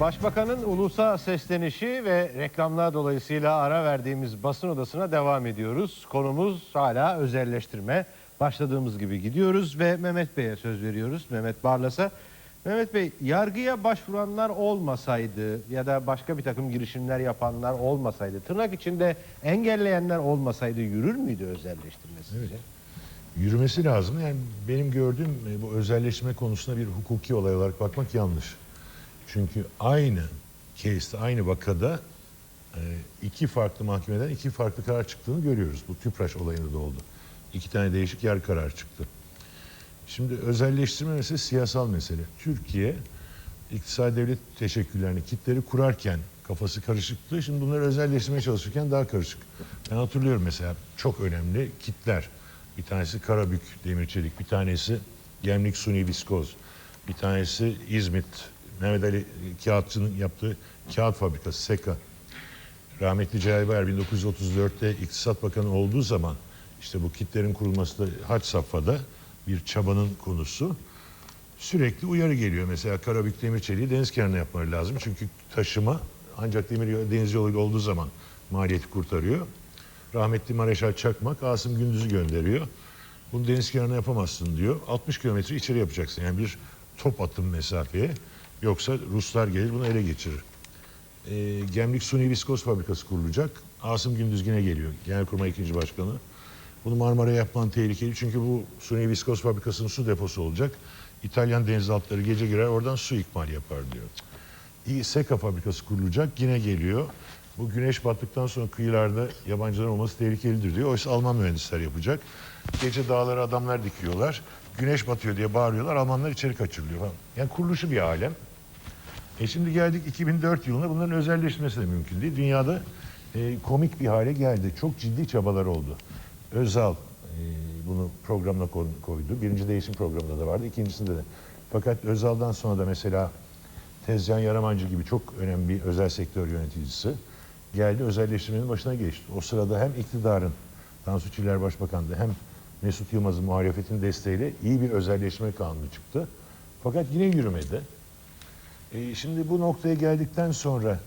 Başbakanın ulusa seslenişi ve reklamlar dolayısıyla ara verdiğimiz basın odasına devam ediyoruz. Konumuz hala özelleştirme. Başladığımız gibi gidiyoruz ve Mehmet Bey'e söz veriyoruz. Mehmet Barlas'a. Mehmet Bey yargıya başvuranlar olmasaydı ya da başka bir takım girişimler yapanlar olmasaydı tırnak içinde engelleyenler olmasaydı yürür müydü özelleştirme sizce? Yürümesi lazım. Yani benim gördüğüm e, bu özelleşme konusuna bir hukuki olay olarak bakmak yanlış. Çünkü aynı case'te, aynı vakada e, iki farklı mahkemeden iki farklı karar çıktığını görüyoruz. Bu Tüpraş olayında da oldu. İki tane değişik yer kararı çıktı. Şimdi özelleştirme meselesi siyasal mesele. Türkiye iktisadi devlet teşekkürlerini, kitleri kurarken kafası karışıktı. Şimdi bunları özelleştirmeye çalışırken daha karışık. Ben hatırlıyorum mesela çok önemli kitler. Bir tanesi Karabük Demir Çelik, bir tanesi Gemlik Suni Viskoz, bir tanesi İzmit Mehmet Ali Kağıtçı'nın yaptığı kağıt fabrikası SEKA. Rahmetli Cahil Bayar 1934'te İktisat Bakanı olduğu zaman işte bu kitlerin kurulması da haç safhada bir çabanın konusu. Sürekli uyarı geliyor. Mesela Karabük Demir Çeliği deniz kenarına yapmaları lazım. Çünkü taşıma ancak demir yolu- deniz yoluyla olduğu zaman maliyeti kurtarıyor. Rahmetli Mareşal Çakmak Asım Gündüz'ü gönderiyor. Bunu deniz kenarına yapamazsın diyor. 60 kilometre içeri yapacaksın. Yani bir top atım mesafeye. Yoksa Ruslar gelir bunu ele geçirir. E, Gemlik Suni Viskoz Fabrikası kurulacak. Asım Gündüz yine geliyor. Genelkurmay 2. Başkanı. Bunu Marmara'ya yapman tehlikeli. Çünkü bu Suni Viskoz Fabrikası'nın su deposu olacak. İtalyan denizaltıları gece girer oradan su ikmal yapar diyor. İyi, Seka fabrikası kurulacak yine geliyor. Bu güneş battıktan sonra kıyılarda yabancılar olması tehlikelidir diyor. Oysa Alman mühendisler yapacak. Gece dağlara adamlar dikiyorlar. Güneş batıyor diye bağırıyorlar. Almanlar içeri kaçırılıyor falan. Yani kuruluşu bir alem. E şimdi geldik 2004 yılına bunların özelleşmesi de mümkün değil. Dünyada e, komik bir hale geldi. Çok ciddi çabalar oldu. Özal e, bunu programına ko- koydu. Birinci değişim programında da vardı. ikincisinde de. Fakat Özal'dan sonra da mesela Tezcan Yaramancı gibi çok önemli bir özel sektör yöneticisi geldi özelleştirmenin başına geçti. O sırada hem iktidarın Tansu Çiller Başbakan'dı hem Mesut Yılmaz'ın muhalefetin desteğiyle iyi bir özelleşme kanunu çıktı. Fakat yine yürümedi. E, şimdi bu noktaya geldikten sonra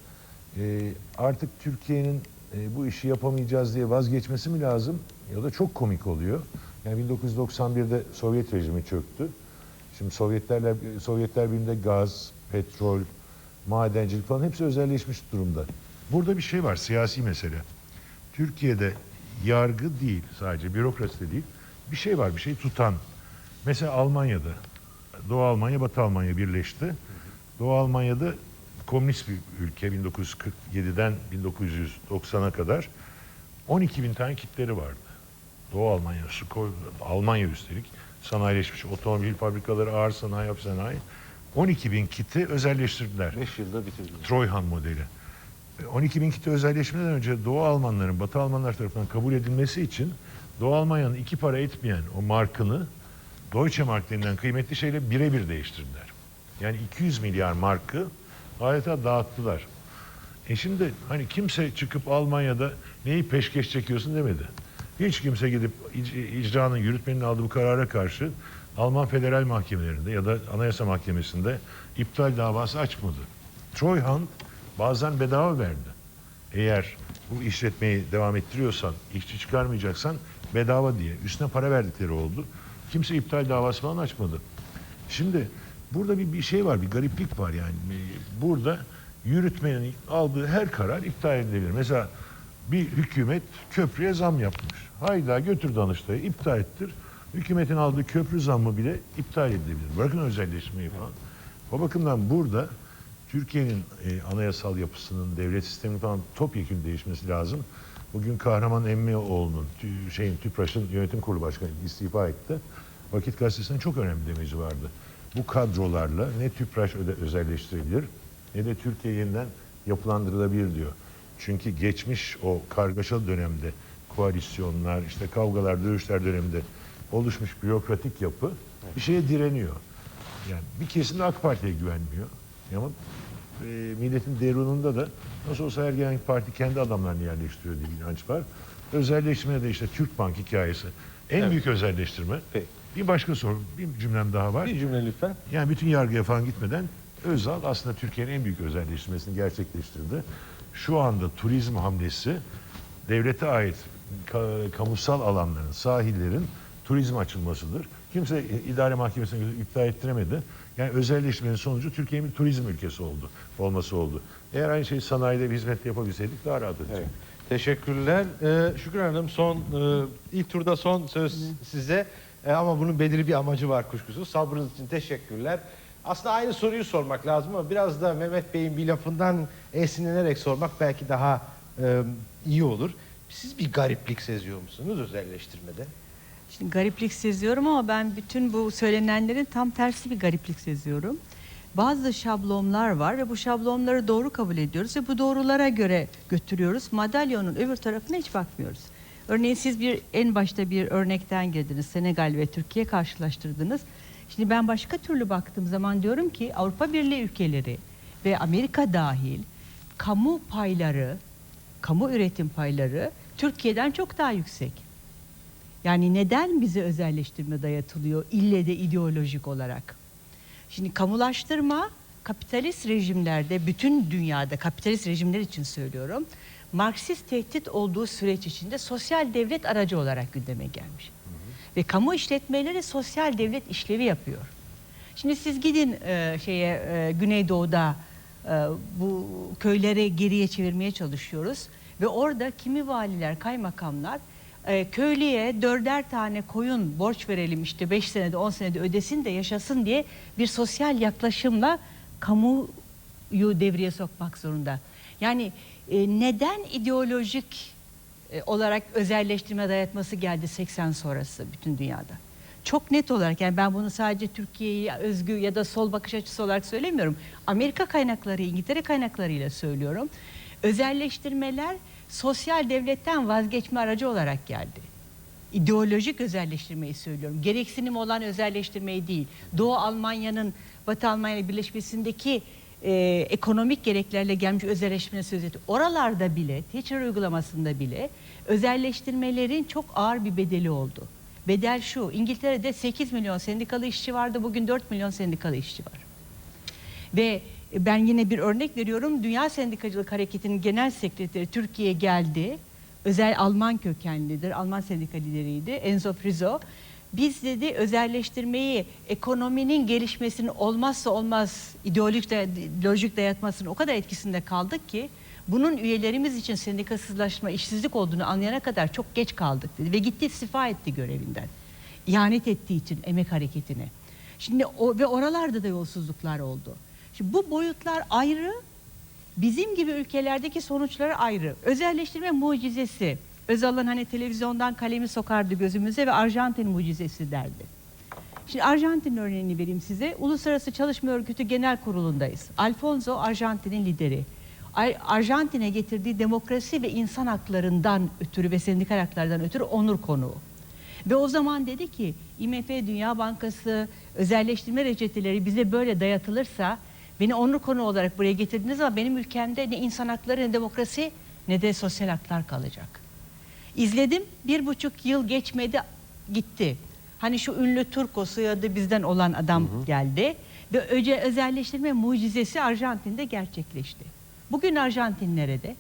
e, artık Türkiye'nin e, bu işi yapamayacağız diye vazgeçmesi mi lazım? Ya da çok komik oluyor. Yani 1991'de Sovyet rejimi çöktü. Şimdi Sovyetlerle Sovyetler Birliği'nde gaz, petrol, madencilik falan hepsi özelleşmiş durumda. Burada bir şey var, siyasi mesele. Türkiye'de yargı değil sadece, bürokrasi de değil. Bir şey var, bir şey tutan. Mesela Almanya'da, Doğu Almanya, Batı Almanya birleşti. Doğu Almanya'da komünist bir ülke 1947'den 1990'a kadar 12 bin tane kitleri vardı. Doğu Almanya, Skol, Almanya üstelik sanayileşmiş otomobil fabrikaları, ağır sanayi, yap sanayi. 12 bin kiti özelleştirdiler. 5 yılda bitirdiler. Treuhan modeli. E, 12 bin kiti özelleşmeden önce Doğu Almanların Batı Almanlar tarafından kabul edilmesi için Doğu Almanya'nın iki para etmeyen o markını Deutsche Mark denilen kıymetli şeyle birebir değiştirdiler. Yani 200 milyar markı adeta dağıttılar. E şimdi hani kimse çıkıp Almanya'da neyi peşkeş çekiyorsun demedi. Hiç kimse gidip ic- icranın, yürütmenin aldığı bu karara karşı Alman federal mahkemelerinde ya da anayasa mahkemesinde iptal davası açmadı. Treuhand bazen bedava verdi. Eğer bu işletmeyi devam ettiriyorsan, işçi çıkarmayacaksan bedava diye. Üstüne para verdikleri oldu. Kimse iptal davası falan açmadı. Şimdi burada bir, bir şey var, bir gariplik var yani. Ee, Burada yürütmenin aldığı her karar iptal edilebilir. Mesela bir hükümet köprüye zam yapmış. Hayda götür Danıştay'ı iptal ettir. Hükümetin aldığı köprü zammı bile iptal edilebilir. Bırakın özelleşmeyi falan. O bakımdan burada Türkiye'nin e, anayasal yapısının, devlet sisteminin falan topyekun değişmesi lazım. Bugün Kahraman Emmioğlu'nun, şeyin TÜPRAŞ'ın yönetim kurulu başkanı istifa etti. Vakit Gazetesi'nin çok önemli demeci vardı. Bu kadrolarla ne TÜPRAŞ özelleştirilir ne de Türkiye yeniden yapılandırılabilir diyor. Çünkü geçmiş o kargaşalı dönemde koalisyonlar, işte kavgalar, dövüşler döneminde oluşmuş bürokratik yapı bir şeye direniyor. Yani bir kesim de AK Parti'ye güvenmiyor. Ama e, milletin derununda da nasıl olsa Ergenlik Parti kendi adamlarını yerleştiriyor diye bir inanç var. Özelleştirme de işte Türk Bank hikayesi. En Evet. büyük özelleştirme. Peki. Bir başka soru, bir cümlem daha var. Bir cümle lütfen. Yani bütün yargıya falan gitmeden Özal aslında Türkiye'nin en büyük özelleştirmesini gerçekleştirdi. Şu anda turizm hamlesi devlete ait ka- kamusal alanların, sahillerin turizm açılmasıdır. Kimse idare mahkemesine göre iptal ettiremedi. Yani özelleşmenin sonucu Türkiye'nin bir turizm ülkesi oldu, olması oldu. Eğer aynı şeyi sanayide bir hizmet yapabilseydik daha rahat edecektik. Evet. Teşekkürler. Ee, Şükran Hanım son e, ilk turda son söz size. E, ama bunun belirli bir amacı var kuşkusuz. Sabrınız için teşekkürler. Aslında aynı soruyu sormak lazım ama biraz da Mehmet Bey'in bir lafından esinlenerek sormak belki daha e, iyi olur. Siz bir gariplik seziyor musunuz özelleştirmede? Şimdi gariplik seziyorum ama ben bütün bu söylenenlerin tam tersi bir gariplik seziyorum. Bazı şablonlar var ve bu şablonları doğru kabul ediyoruz ve bu doğrulara göre götürüyoruz. Madalyonun öbür tarafına hiç bakmıyoruz. Örneğin siz bir en başta bir örnekten girdiniz. Senegal ve Türkiye karşılaştırdınız. Şimdi ben başka türlü baktığım zaman diyorum ki Avrupa Birliği ülkeleri ve Amerika dahil kamu payları, kamu üretim payları Türkiye'den çok daha yüksek. Yani neden bize özelleştirme dayatılıyor ille de ideolojik olarak? Şimdi kamulaştırma kapitalist rejimlerde bütün dünyada kapitalist rejimler için söylüyorum. Marksist tehdit olduğu süreç içinde sosyal devlet aracı olarak gündeme gelmiş. Ve kamu işletmeleri sosyal devlet işlevi yapıyor. Şimdi siz gidin e, şeye e, Güneydoğu'da e, bu köyleri geriye çevirmeye çalışıyoruz ve orada kimi valiler, kaymakamlar e, köylüye dörder tane koyun borç verelim işte 5 senede 10 senede ödesin de yaşasın diye bir sosyal yaklaşımla kamuyu devreye sokmak zorunda. Yani e, neden ideolojik e, olarak özelleştirme dayatması geldi 80 sonrası bütün dünyada? Çok net olarak yani ben bunu sadece Türkiye'ye özgü ya da sol bakış açısı olarak söylemiyorum. Amerika kaynakları, İngiltere kaynaklarıyla söylüyorum. Özelleştirmeler sosyal devletten vazgeçme aracı olarak geldi. İdeolojik özelleştirmeyi söylüyorum. Gereksinim olan özelleştirmeyi değil. Doğu Almanya'nın Batı Almanya birleşmesindeki e, ekonomik gereklerle gelmiş özelleştirme söz etti. Oralarda bile, Thatcher uygulamasında bile özelleştirmelerin çok ağır bir bedeli oldu. Bedel şu, İngiltere'de 8 milyon sendikalı işçi vardı, bugün 4 milyon sendikalı işçi var. Ve ben yine bir örnek veriyorum. Dünya Sendikacılık Hareketi'nin genel sekreteri Türkiye'ye geldi. Özel Alman kökenlidir. Alman sendika lideriydi. Enzo Frizo. Biz dedi özelleştirmeyi ekonominin gelişmesinin olmazsa olmaz ideolojik, ideolojik dayatmasının o kadar etkisinde kaldık ki bunun üyelerimiz için sendikasızlaşma, işsizlik olduğunu anlayana kadar çok geç kaldık dedi. Ve gitti istifa etti görevinden. İhanet ettiği için emek hareketine. Şimdi o, ve oralarda da yolsuzluklar oldu. Şimdi bu boyutlar ayrı, bizim gibi ülkelerdeki sonuçları ayrı. Özelleştirme mucizesi. Özal'ın hani televizyondan kalemi sokardı gözümüze ve Arjantin mucizesi derdi. Şimdi Arjantin örneğini vereyim size. Uluslararası Çalışma Örgütü Genel Kurulu'ndayız. Alfonso Arjantin'in lideri. Ar- Arjantin'e getirdiği demokrasi ve insan haklarından ötürü ve sendikal haklardan ötürü onur konuğu. Ve o zaman dedi ki IMF, Dünya Bankası, özelleştirme reçeteleri bize böyle dayatılırsa beni onur konu olarak buraya getirdiniz ama benim ülkemde ne insan hakları ne demokrasi ne de sosyal haklar kalacak. İzledim bir buçuk yıl geçmedi gitti. Hani şu ünlü Turko soyadı bizden olan adam geldi ve öce özelleştirme mucizesi Arjantin'de gerçekleşti. Bugün Arjantin nerede?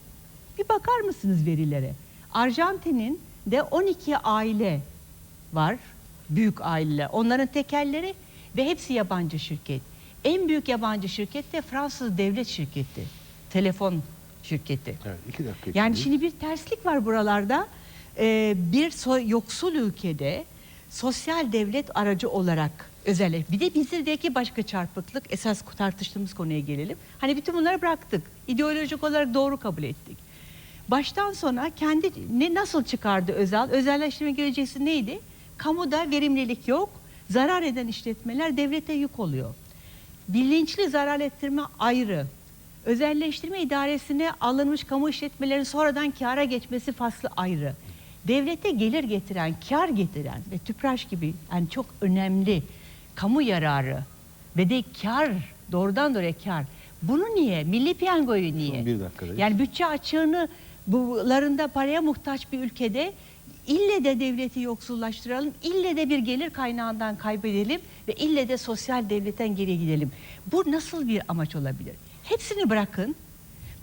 Bir bakar mısınız verilere? Arjantin'in de 12 aile var. Büyük aileler. Onların tekelleri ve hepsi yabancı şirket. En büyük yabancı şirket de Fransız devlet şirketi. Telefon şirketi. Evet, iki dakika. Yani şimdi bir terslik var buralarda. Ee, bir yoksul ülkede sosyal devlet aracı olarak özellikle bir de bizdeki başka çarpıklık esas tartıştığımız konuya gelelim. Hani bütün bunları bıraktık. İdeolojik olarak doğru kabul ettik. Baştan sona kendi ne nasıl çıkardı Özal? Özelleştirme gelecesi neydi? Kamuda verimlilik yok. Zarar eden işletmeler devlete yük oluyor. Bilinçli zarar ettirme ayrı. Özelleştirme idaresine alınmış kamu işletmelerin sonradan kâra geçmesi faslı ayrı. Devlete gelir getiren, kar getiren ve tüpraş gibi yani çok önemli kamu yararı ve de kar doğrudan doğruya kar. Bunu niye? Milli piyangoyu niye? Son bir dakikadayız. Yani bütçe açığını bularında paraya muhtaç bir ülkede ille de devleti yoksullaştıralım, ille de bir gelir kaynağından kaybedelim ve ille de sosyal devletten geri gidelim. Bu nasıl bir amaç olabilir? Hepsini bırakın.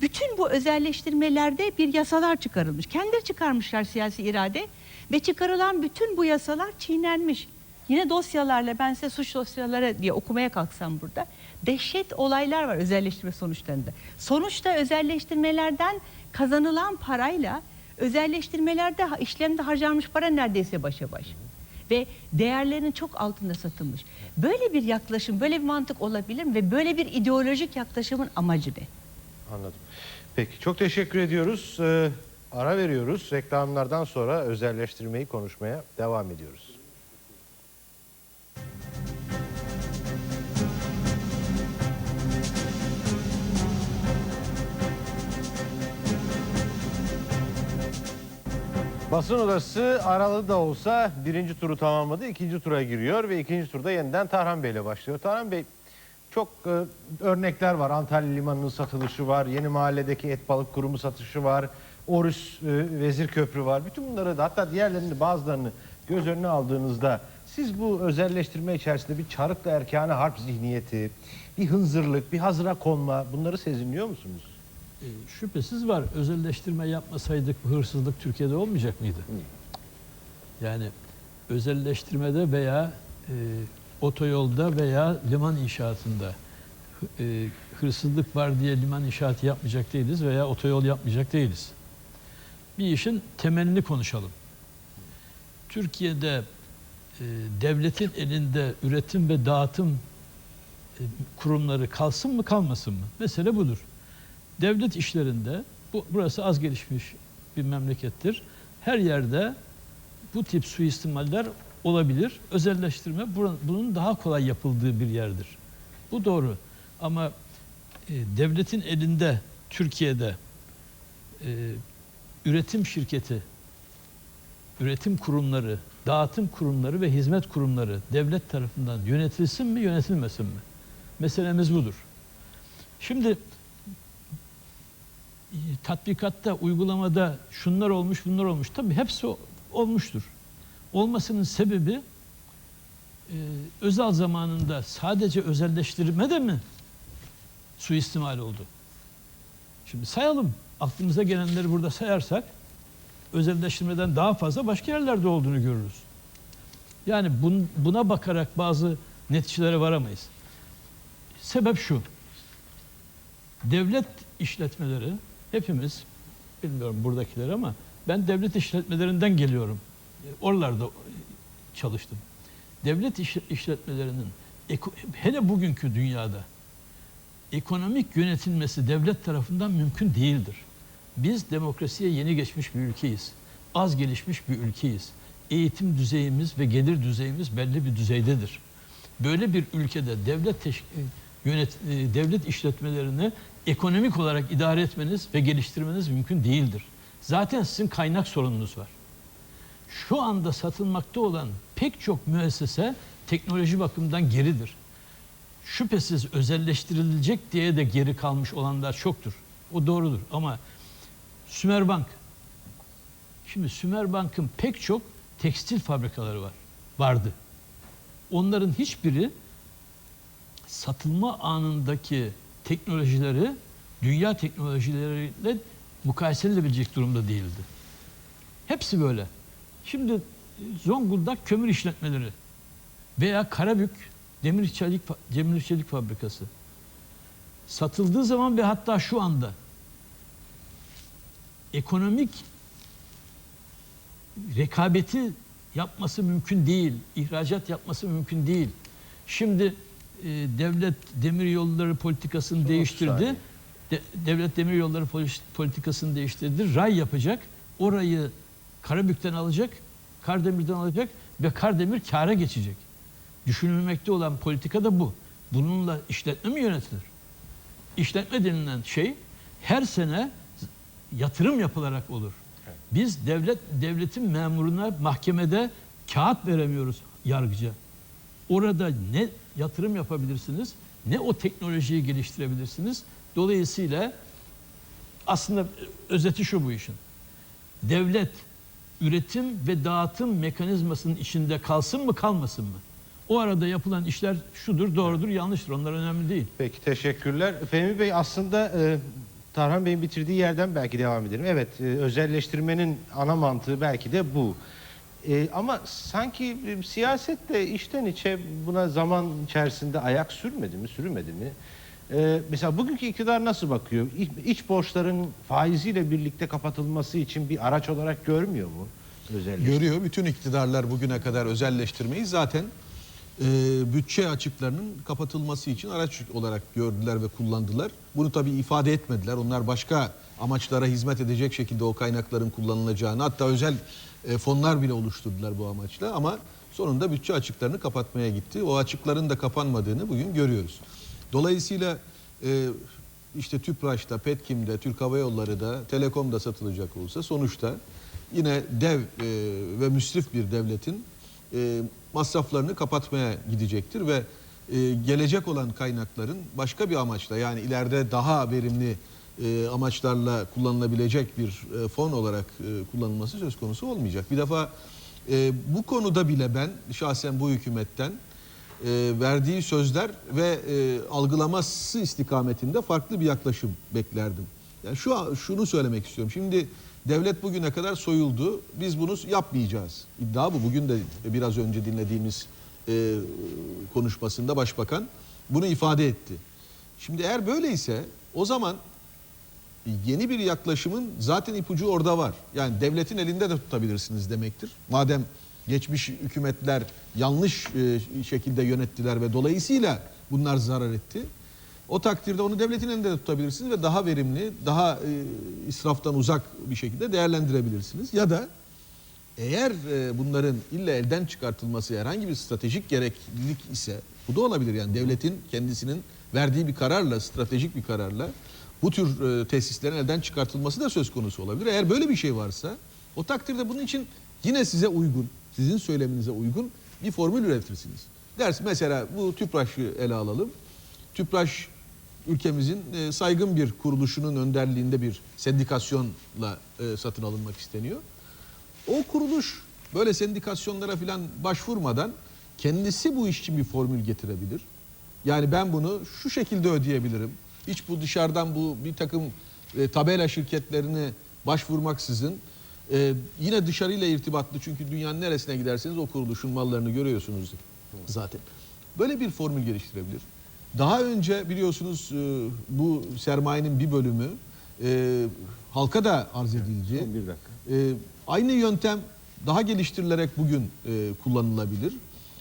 Bütün bu özelleştirmelerde bir yasalar çıkarılmış. Kendileri çıkarmışlar siyasi irade ve çıkarılan bütün bu yasalar çiğnenmiş. Yine dosyalarla ben size suç dosyaları diye okumaya kalksam burada dehşet olaylar var özelleştirme sonuçlarında. Sonuçta özelleştirmelerden kazanılan parayla özelleştirmelerde işlemde harcanmış para neredeyse başa baş. Ve değerlerinin çok altında satılmış. Böyle bir yaklaşım, böyle bir mantık olabilir mi? Ve böyle bir ideolojik yaklaşımın amacı ne? Anladım. Peki çok teşekkür ediyoruz. Ee, ara veriyoruz. Reklamlardan sonra özelleştirmeyi konuşmaya devam ediyoruz. Basın odası aralı da olsa birinci turu tamamladı. ikinci tura giriyor ve ikinci turda yeniden Tarhan Bey ile başlıyor. Tarhan Bey çok e, örnekler var. Antalya Limanı'nın satılışı var. Yeni Mahalle'deki et balık kurumu satışı var. Orus e, Vezir Köprü var. Bütün bunları da hatta diğerlerini bazılarını göz önüne aldığınızda siz bu özelleştirme içerisinde bir çarıkla erkanı harp zihniyeti, bir hınzırlık, bir hazıra konma bunları sezinliyor musunuz? E, Şüphesiz var. Özelleştirme yapmasaydık bu hırsızlık Türkiye'de olmayacak mıydı? Yani özelleştirmede veya e, otoyolda veya liman inşaatında e, hırsızlık var diye liman inşaatı yapmayacak değiliz veya otoyol yapmayacak değiliz. Bir işin temelini konuşalım. Türkiye'de e, devletin elinde üretim ve dağıtım e, kurumları kalsın mı kalmasın mı? Mesele budur devlet işlerinde bu burası az gelişmiş bir memlekettir. Her yerde bu tip suistimaller olabilir. Özelleştirme bunun daha kolay yapıldığı bir yerdir. Bu doğru. Ama e, devletin elinde Türkiye'de e, üretim şirketi, üretim kurumları, dağıtım kurumları ve hizmet kurumları devlet tarafından yönetilsin mi, yönetilmesin mi? Meselemiz budur. Şimdi e, tatbikatta, uygulamada şunlar olmuş, bunlar olmuş. Tabii hepsi olmuştur. Olmasının sebebi e, özel zamanında sadece özelleştirme de mi suistimal oldu? Şimdi sayalım. Aklımıza gelenleri burada sayarsak özelleştirmeden daha fazla başka yerlerde olduğunu görürüz. Yani bun- buna bakarak bazı neticelere varamayız. Sebep şu. Devlet işletmeleri hepimiz bilmiyorum buradakiler ama ben devlet işletmelerinden geliyorum. E, Oralarda çalıştım. Devlet iş- işletmelerinin hele bugünkü dünyada ekonomik yönetilmesi devlet tarafından mümkün değildir. Biz demokrasiye yeni geçmiş bir ülkeyiz. Az gelişmiş bir ülkeyiz. Eğitim düzeyimiz ve gelir düzeyimiz belli bir düzeydedir. Böyle bir ülkede devlet e, yönet e, devlet işletmelerini ekonomik olarak idare etmeniz ve geliştirmeniz mümkün değildir. Zaten sizin kaynak sorununuz var. Şu anda satılmakta olan pek çok müessese teknoloji bakımından geridir. Şüphesiz özelleştirilecek diye de geri kalmış olanlar çoktur. O doğrudur ama Sümerbank Şimdi Sümerbank'ın pek çok tekstil fabrikaları var. Vardı. Onların hiçbiri satılma anındaki teknolojileri dünya teknolojileriyle mukayese edilebilecek durumda değildi. Hepsi böyle. Şimdi Zonguldak kömür işletmeleri veya Karabük demir çelik demir çelik fabrikası satıldığı zaman ve hatta şu anda ekonomik rekabeti yapması mümkün değil, ihracat yapması mümkün değil. Şimdi e, devlet demir yolları politikasını değiştirdi. saniye. De- devlet demir yolları politikasını değiştirdi. Ray yapacak. Orayı Karabük'ten alacak, Kardemir'den alacak ve Kardemir kâra geçecek. Düşünülmekte olan politika da bu. Bununla işletme mi yönetilir? İşletme denilen şey her sene yatırım yapılarak olur. Biz devlet devletin memuruna mahkemede kağıt veremiyoruz yargıca. Orada ne yatırım yapabilirsiniz, ne o teknolojiyi geliştirebilirsiniz. Dolayısıyla aslında özeti şu bu işin. Devlet üretim ve dağıtım mekanizmasının içinde kalsın mı kalmasın mı? O arada yapılan işler şudur, doğrudur, yanlıştır. Onlar önemli değil. Peki teşekkürler. Fehmi Bey aslında e, Tarhan Bey'in bitirdiği yerden belki devam edelim. Evet e, özelleştirmenin ana mantığı belki de bu. E, ama sanki e, siyaset de içten içe buna zaman içerisinde ayak sürmedi mi, sürmedi mi? E, mesela bugünkü iktidar nasıl bakıyor? İç, iç borçların faiziyle birlikte kapatılması için bir araç olarak görmüyor mu? Özelleştirme? Görüyor. Bütün iktidarlar bugüne kadar özelleştirmeyi zaten e, bütçe açıklarının kapatılması için araç olarak gördüler ve kullandılar. Bunu tabii ifade etmediler. Onlar başka amaçlara hizmet edecek şekilde o kaynakların kullanılacağını hatta özel e, fonlar bile oluşturdular bu amaçla ama sonunda bütçe açıklarını kapatmaya gitti. O açıkların da kapanmadığını bugün görüyoruz. Dolayısıyla e, işte TÜPRAŞ'ta, Petkim'de, Türk Hava Yolları'da, Telekom'da satılacak olsa sonuçta yine dev e, ve müsrif bir devletin e, masraflarını kapatmaya gidecektir ve e, gelecek olan kaynakların başka bir amaçla yani ileride daha verimli e, amaçlarla kullanılabilecek bir e, fon olarak e, kullanılması söz konusu olmayacak. Bir defa e, bu konuda bile ben şahsen bu hükümetten verdiği sözler ve e, algılaması istikametinde farklı bir yaklaşım beklerdim. Yani şu şunu söylemek istiyorum. Şimdi devlet bugüne kadar soyuldu. Biz bunu yapmayacağız. İddia bu. Bugün de biraz önce dinlediğimiz e, konuşmasında başbakan bunu ifade etti. Şimdi eğer böyleyse o zaman yeni bir yaklaşımın zaten ipucu orada var. Yani devletin elinde de tutabilirsiniz demektir. Madem geçmiş hükümetler yanlış e, şekilde yönettiler ve dolayısıyla bunlar zarar etti. O takdirde onu devletin elinde de tutabilirsiniz ve daha verimli, daha e, israftan uzak bir şekilde değerlendirebilirsiniz. Ya da eğer e, bunların illa elden çıkartılması herhangi bir stratejik gereklilik ise bu da olabilir yani devletin kendisinin verdiği bir kararla, stratejik bir kararla bu tür tesislerin elden çıkartılması da söz konusu olabilir. Eğer böyle bir şey varsa o takdirde bunun için yine size uygun, sizin söyleminize uygun bir formül üretirsiniz. Ders mesela bu TÜPRAŞ'ı ele alalım. TÜPRAŞ ülkemizin e, saygın bir kuruluşunun önderliğinde bir sendikasyonla e, satın alınmak isteniyor. O kuruluş böyle sendikasyonlara falan başvurmadan kendisi bu iş için bir formül getirebilir. Yani ben bunu şu şekilde ödeyebilirim. Hiç bu dışarıdan bu bir takım e, tabela şirketlerine başvurmaksızın e, yine dışarıyla irtibatlı çünkü dünyanın neresine giderseniz o kuruluşun mallarını görüyorsunuz zaten. Böyle bir formül geliştirebilir. Daha önce biliyorsunuz e, bu sermayenin bir bölümü e, halka da arz edildi. Son bir dakika. Ee, aynı yöntem daha geliştirilerek bugün e, kullanılabilir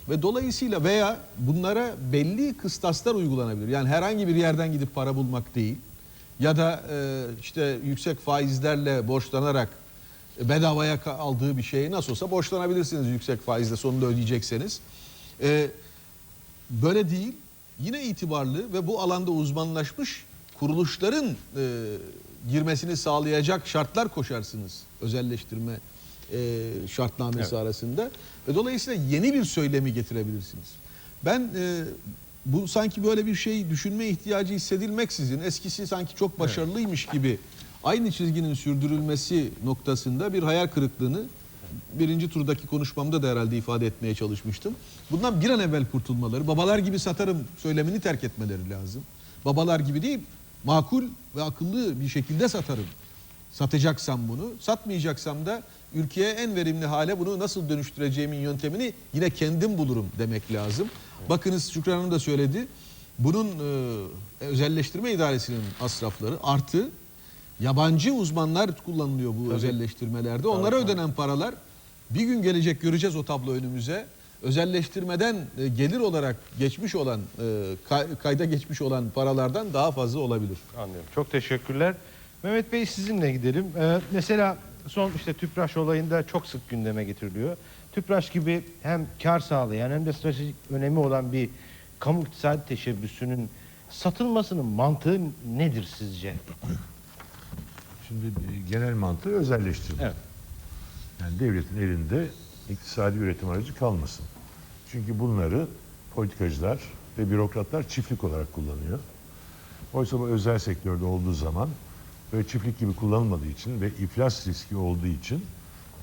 ve dolayısıyla veya bunlara belli kıstaslar uygulanabilir. Yani herhangi bir yerden gidip para bulmak değil ya da e, işte yüksek faizlerle borçlanarak e, bedavaya aldığı bir şeyi nasıl olsa borçlanabilirsiniz yüksek faizle sonunda ödeyecekseniz. E, böyle değil yine itibarlı ve bu alanda uzmanlaşmış kuruluşların e, girmesini sağlayacak şartlar koşarsınız özelleştirme e, şartnamesi arasında ve dolayısıyla yeni bir söylemi getirebilirsiniz. Ben e, bu sanki böyle bir şey düşünme ihtiyacı hissedilmeksizin eskisi sanki çok başarılıymış gibi aynı çizginin sürdürülmesi noktasında bir hayal kırıklığını birinci turdaki konuşmamda da herhalde ifade etmeye çalışmıştım. Bundan bir an evvel kurtulmaları, babalar gibi satarım söylemini terk etmeleri lazım. Babalar gibi değil, makul ve akıllı bir şekilde satarım. Satacaksam bunu, satmayacaksam da ülkeye en verimli hale bunu nasıl dönüştüreceğimin yöntemini yine kendim bulurum demek lazım. Bakınız Şükran Hanım da söyledi. Bunun e, özelleştirme idaresinin masrafları artı yabancı uzmanlar kullanılıyor bu özelleştirmelerde. Onlara ödenen paralar bir gün gelecek göreceğiz o tablo önümüze. Özelleştirmeden e, gelir olarak geçmiş olan e, kay- kayda geçmiş olan paralardan daha fazla olabilir. Anlıyorum. Çok teşekkürler. Mehmet Bey sizinle gidelim. Ee, mesela son işte Tüpraş olayında çok sık gündeme getiriliyor. Tüpraş gibi hem kar sağlayan hem de stratejik önemi olan bir kamu iktisadi teşebbüsünün satılmasının mantığı nedir sizce? Şimdi genel mantığı özelleştirme. Evet. Yani devletin elinde iktisadi üretim aracı kalmasın. Çünkü bunları politikacılar ve bürokratlar çiftlik olarak kullanıyor. Oysa bu özel sektörde olduğu zaman böyle çiftlik gibi kullanılmadığı için ve iflas riski olduğu için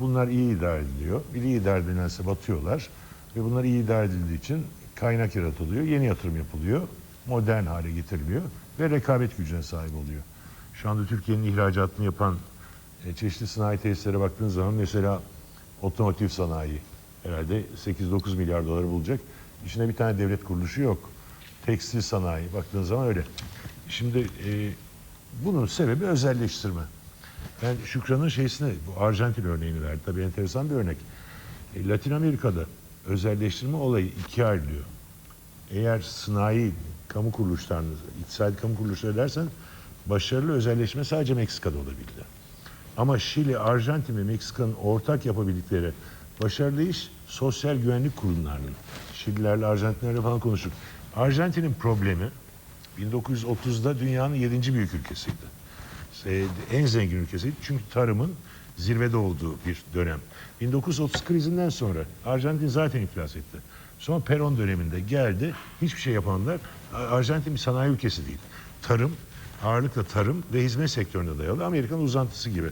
Bunlar iyi idare ediliyor. Bir iyi idare edilense batıyorlar. Ve bunlar iyi idare edildiği için kaynak yaratılıyor. Yeni yatırım yapılıyor. Modern hale getiriliyor. Ve rekabet gücüne sahip oluyor. Şu anda Türkiye'nin ihracatını yapan e, çeşitli sanayi tesislere baktığın zaman mesela otomotiv sanayi herhalde 8-9 milyar doları bulacak. İçinde bir tane devlet kuruluşu yok. Tekstil sanayi baktığın zaman öyle. Şimdi e, bunun sebebi özelleştirme. Ben Şükran'ın şeysine, bu Arjantin örneğini verdi. Tabii enteresan bir örnek. E, Latin Amerika'da özelleştirme olayı ikiye ayrılıyor. Eğer sanayi kamu kuruluşlarını, iktisadi kamu kuruluşları dersen başarılı özelleşme sadece Meksika'da olabildi. Ama Şili, Arjantin ve Meksika'nın ortak yapabildikleri başarılı iş sosyal güvenlik kurumlarının. Şililerle, Arjantinlerle falan konuştuk. Arjantin'in problemi 1930'da dünyanın 7. büyük ülkesiydi. E, En zengin ülkesiydi. Çünkü tarımın zirvede olduğu bir dönem. 1930 krizinden sonra Arjantin zaten iflas etti. Sonra Peron döneminde geldi. Hiçbir şey yapamadılar. Arjantin bir sanayi ülkesi değil. Tarım, ağırlıkla tarım ve hizmet sektörüne dayalı Amerika'nın uzantısı gibi.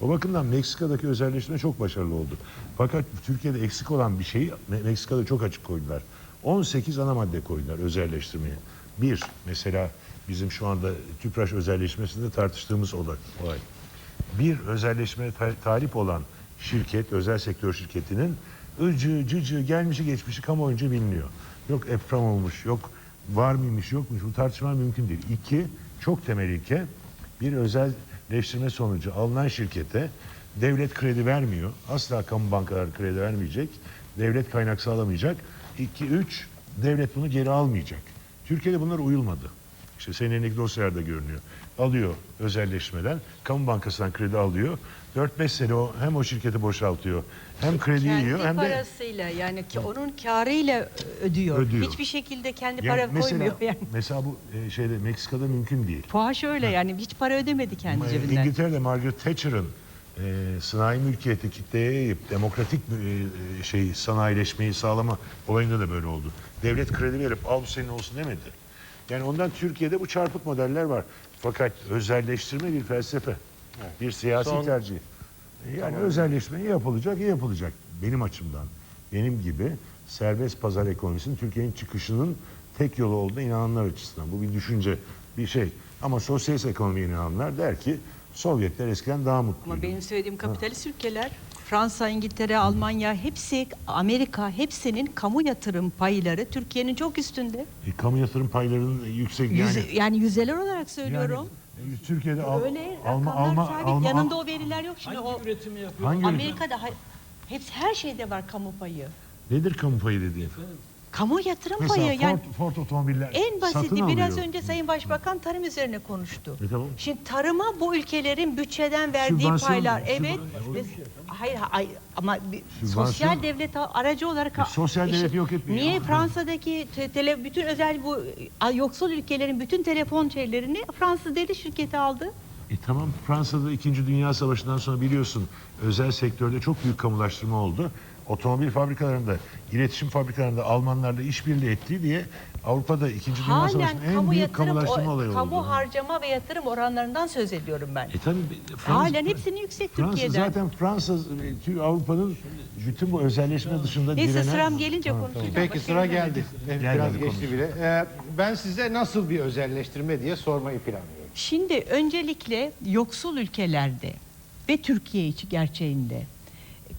O bakımdan Meksika'daki özelleşme çok başarılı oldu. Fakat Türkiye'de eksik olan bir şeyi Me- Meksika'da çok açık koydular. 18 ana madde koydular özelleştirmeye. Bir, mesela bizim şu anda TÜPRAŞ özelleşmesinde tartıştığımız olay. Bir özelleşmeye ta- talip olan şirket, özel sektör şirketinin ıcı, cıcı, gelmişi geçmişi kamuoyunca biliniyor. Yok EPRAM olmuş, yok var mıymış, yokmuş. Bu tartışma mümkün değil. İki, çok temel ilke bir özelleştirme sonucu alınan şirkete devlet kredi vermiyor. Asla kamu bankaları kredi vermeyecek. Devlet kaynak sağlamayacak. İki, üç, devlet bunu geri almayacak. Türkiye'de bunlar uyulmadı. İşte senin elindeki dosyalarda görünüyor. Alıyor özelleşmeden, kamu bankasından kredi alıyor. 4-5 sene o hem o şirketi boşaltıyor, hem krediyi kendi yiyor hem de parasıyla yani ki onun karıyla ödüyor. Ödüyor. Hiçbir şekilde kendi para mesela, koymuyor yani. Mesela bu e, şeyde Meksika'da mümkün değil. Fuaş öyle yani hiç para ödemedi kendi Ama cebinden. İngiltere'de Margaret Thatcher'ın e, sanayi mülkiyeti kitleye yayıp demokratik e, şey sanayileşmeyi sağlama olayında da böyle oldu. Devlet kredi verip al bu senin olsun demedi. Yani ondan Türkiye'de bu çarpık modeller var. Fakat özelleştirme bir felsefe. Bir siyasi Son- tercih. Yani özelleşme iyi yapılacak, iyi yapılacak. Benim açımdan. Benim gibi serbest pazar ekonomisinin Türkiye'nin çıkışının tek yolu olduğuna inananlar açısından. Bu bir düşünce, bir şey. Ama sosyalist ekonomiye inananlar der ki Sovyetler eskiden daha mutluydu. Ama benim söylediğim kapitalist ülkeler Fransa, İngiltere, Almanya hepsi Amerika hepsinin kamu yatırım payları Türkiye'nin çok üstünde. E, kamu yatırım paylarının yüksek Yüz- yani. yani, yüzeler olarak söylüyorum. Yani, e, Türkiye'de Al- Öyle Alma, Alma, sabit. Alma, Yanında o veriler yok şimdi. Hangi o üretimi yapıyor? Hangi üretim? Amerika'da hay- hepsi her şeyde var kamu payı. Nedir kamu payı dediğin? Kamu yatırım Mesela payı yani Ford, Ford otomobiller en basiti satın biraz alıyor. önce Sayın Başbakan tarım üzerine konuştu. E, tamam. Şimdi tarıma bu ülkelerin bütçeden verdiği Sübvansiyon- paylar sübvan- evet. Ve- hayır, hayır ama bir Sübvansiyon- sosyal devlet aracı olarak E, sosyal devlet yok etmiyor. Niye Ama- Fransa'daki te- tele, bütün özel bu a, yoksul ülkelerin bütün telefon şeylerini Fransız devlet şirketi aldı? E tamam Fransa'da 2. Dünya Savaşı'ndan sonra biliyorsun özel sektörde çok büyük kamulaştırma oldu. Otomobil fabrikalarında, iletişim fabrikalarında Almanlarla işbirliği ettiği diye Avrupa'da 2. Dünya Savaşı'nın en kamu büyük yatırım kamulaştırma olayı kamu oldu. harcama ve yatırım oranlarından söz ediyorum ben. E tabii Fransa- Halen hepsinin yüksek Fransa Türkiye'den. zaten Fransa, e, Avrupa'nın bütün bu özelleşme dışında Neyse direnen... sıram gelince konuşacağım. Peki sıra geldi. Biraz geçti konuş. bile. Ee, ben size nasıl bir özelleştirme diye sormayı planlıyorum. Şimdi öncelikle yoksul ülkelerde ve Türkiye içi gerçeğinde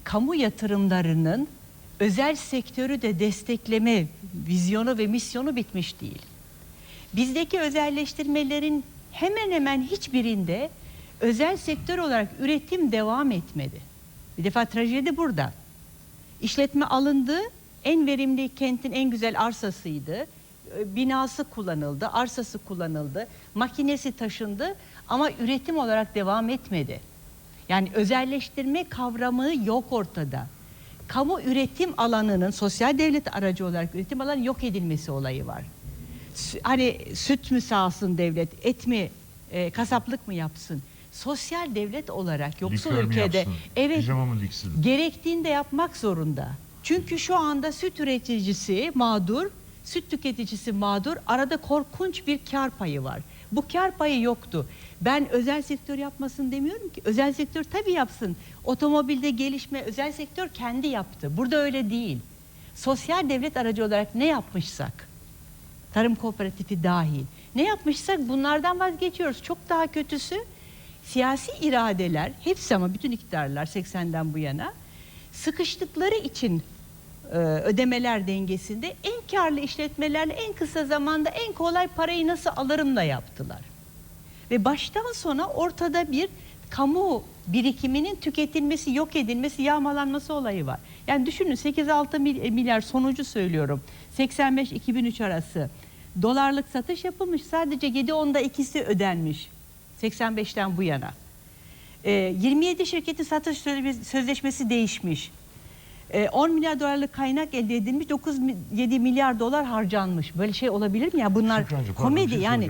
kamu yatırımlarının özel sektörü de destekleme vizyonu ve misyonu bitmiş değil. Bizdeki özelleştirmelerin hemen hemen hiçbirinde özel sektör olarak üretim devam etmedi. Bir defa trajedi burada. İşletme alındı, en verimli kentin en güzel arsasıydı. E, Binası kullanıldı, arsası kullanıldı, makinesi taşındı ama üretim olarak devam etmedi. Yani özelleştirme kavramı yok ortada. Kamu üretim alanının sosyal devlet aracı olarak üretim alanı yok edilmesi olayı var. Hani süt mü sağsın devlet, et mi, e, kasaplık mı yapsın? Sosyal devlet olarak yoksul Likör ülkede yapsın, evet gerektiğinde yapmak zorunda. Çünkü şu anda süt üreticisi mağdur, Süt tüketicisi mağdur. Arada korkunç bir kar payı var. Bu kar payı yoktu. Ben özel sektör yapmasın demiyorum ki. Özel sektör tabii yapsın. Otomobilde gelişme özel sektör kendi yaptı. Burada öyle değil. Sosyal devlet aracı olarak ne yapmışsak tarım kooperatifi dahil. Ne yapmışsak bunlardan vazgeçiyoruz. Çok daha kötüsü siyasi iradeler, hepsi ama bütün iktidarlar 80'den bu yana sıkıştıkları için ödemeler dengesinde en karlı işletmelerle en kısa zamanda en kolay parayı nasıl alırımla yaptılar. Ve baştan sona ortada bir kamu birikiminin tüketilmesi, yok edilmesi, yağmalanması olayı var. Yani düşünün 8-6 mil- milyar sonucu söylüyorum. 85-2003 arası dolarlık satış yapılmış. Sadece 7-10'da ikisi ödenmiş. 85'ten bu yana. Ee, 27 şirketin satış sözleşmesi değişmiş. Ee, 10 milyar dolarlık kaynak elde edilmiş, 9-7 milyar dolar harcanmış. Böyle şey olabilir mi ya? Bunlar pardon, komedi şey yani.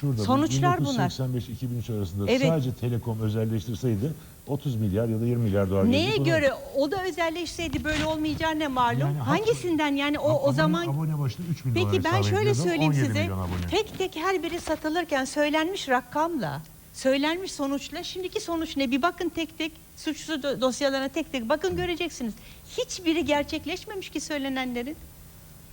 Şurada sonuçlar bunlar. 1985-2003 arasında Evet. sadece Telekom özelleştirseydi 30 milyar ya da 20 milyar dolar Neye göre o da özelleşseydi böyle olmayacağı ne malum? Yani Hangisinden yani o o Abone- zaman abone başına 3 bin dolar Peki ben şöyle söyleyeyim 17 size. milyon. Tek tek her biri satılırken söylenmiş rakamla, söylenmiş sonuçla şimdiki sonuç ne? Bir bakın tek tek suçlu do- dosyalarına tek tek bakın göreceksiniz. Hiçbiri gerçekleşmemiş ki söylenenlerin.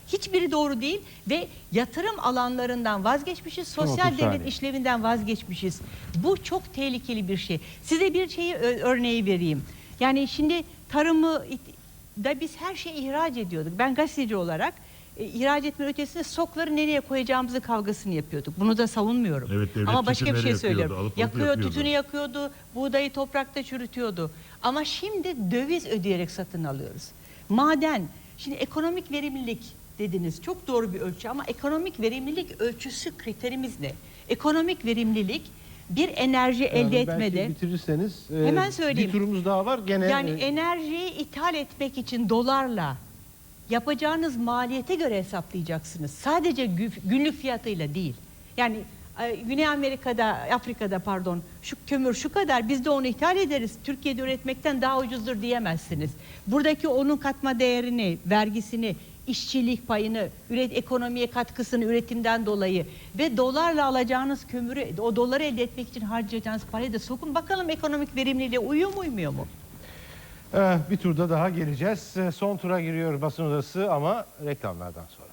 Hiçbiri doğru değil ve yatırım alanlarından vazgeçmişiz, sosyal 30 devlet saniye. işlevinden vazgeçmişiz. Bu çok tehlikeli bir şey. Size bir şeyi örneği vereyim. Yani şimdi tarımı da biz her şeyi ihraç ediyorduk. Ben gazeteci olarak e, ihraç etme ötesinde stokları nereye koyacağımızı kavgasını yapıyorduk. Bunu da savunmuyorum. Evet, devlet Ama başka bir şey söylüyorum. Yakıyor, yakıyordu. tütünü yakıyordu, buğdayı toprakta çürütüyordu. Ama şimdi döviz ödeyerek satın alıyoruz. Maden, şimdi ekonomik verimlilik dediniz çok doğru bir ölçü ama ekonomik verimlilik ölçüsü kriterimiz ne? Ekonomik verimlilik bir enerji elde Yani belki etmede bitirirseniz e, Hemen söyleyeyim. bir turumuz daha var. Gene yani e, enerjiyi ithal etmek için dolarla yapacağınız maliyete göre hesaplayacaksınız. Sadece gü- günlük fiyatıyla değil. Yani e, Güney Amerika'da, Afrika'da pardon, şu kömür şu kadar biz de onu ithal ederiz. Türkiye'de üretmekten daha ucuzdur diyemezsiniz. Buradaki onun katma değerini, vergisini, işçilik payını, üret ekonomiye katkısını üretimden dolayı ve dolarla alacağınız kömürü, o doları elde etmek için harcayacağınız parayı da sokun. Bakalım ekonomik verimliliğe uyuyor mu uymuyor mu? Eh, bir turda daha geleceğiz. Eh, Son tura giriyor basın odası ama reklamlardan sonra.